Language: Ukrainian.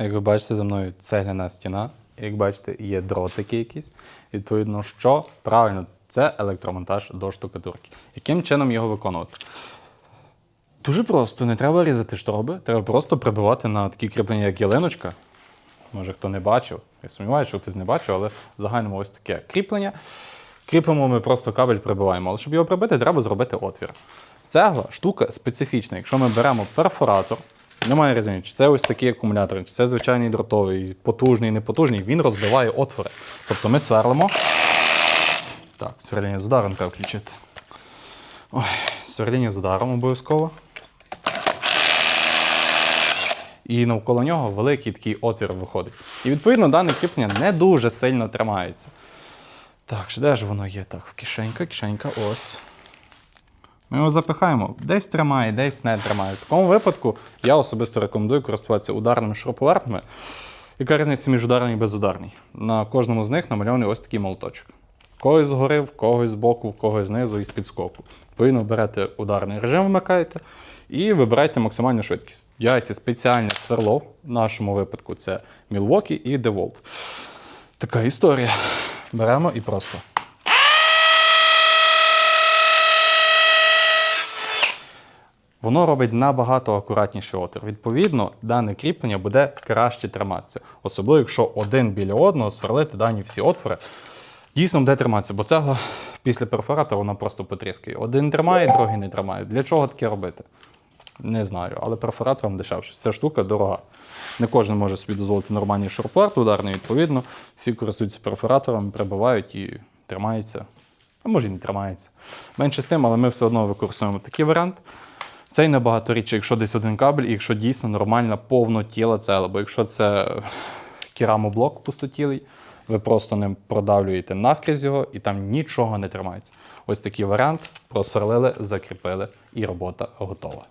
Як ви бачите, за мною цегляна стіна. Як бачите, є дротики якісь. Відповідно, що правильно, це електромонтаж до штукатурки. Яким чином його виконувати? Дуже просто, не треба різати штроби, треба просто прибивати на такі кріплення, як ялиночка. Може, хто не бачив. Я сумніваюся, що хтось не бачив, але в загальному ось таке кріплення. Кріпимо ми просто кабель прибиваємо. Але щоб його прибити, треба зробити отвір. Цегла штука специфічна. Якщо ми беремо перфоратор, немає різниці, чи це ось такий акумулятор, чи це звичайний дротовий, потужний, непотужний, він розбиває отвори. Тобто ми сверлимо. Так, сверління з ударом треба включити. Ой, сверління з ударом обов'язково. І навколо нього великий такий отвір виходить. І відповідно дане кріплення не дуже сильно тримається. Так, ж де ж воно є? Так, в кишенька, кишенька, ось. Ми його запихаємо. Десь тримає, десь не тримає. В такому випадку я особисто рекомендую користуватися ударними шуруповертами. Яка різниця між ударний і безударний? На кожному з них намальований ось такий молоточок. Когось згори, когось збоку, в когось знизу і з підскоку. Відповідно, берете ударний режим, вмикаєте і вибирайте максимальну швидкість. Вдягаєте спеціальне сверло, в нашому випадку це Milwaukee і DeWalt. Така історія. Беремо і просто. Воно робить набагато акуратніший отвір. Відповідно, дане кріплення буде краще триматися. Особливо, якщо один біля одного сверлити дані всі отвори, дійсно буде триматися, бо цегла після перфоратора вона просто потріскає. Один тримає, другий не тримає. Для чого таке робити? Не знаю, але перфоратором дешевше. Ця штука дорога. Не кожен може собі дозволити нормальний шуруповерт ударний, відповідно. Всі користуються перфоратором, прибивають і тримається. А може і не тримається. Менше з тим, але ми все одно використовуємо такий варіант. Цей набагато рідше, якщо десь один кабель, і якщо дійсно нормальна повно тіла цела. Бо якщо це керамоблок пустотілий, ви просто ним продавлюєте наскрізь його і там нічого не тримається. Ось такий варіант. Просверлили, закріпили, і робота готова.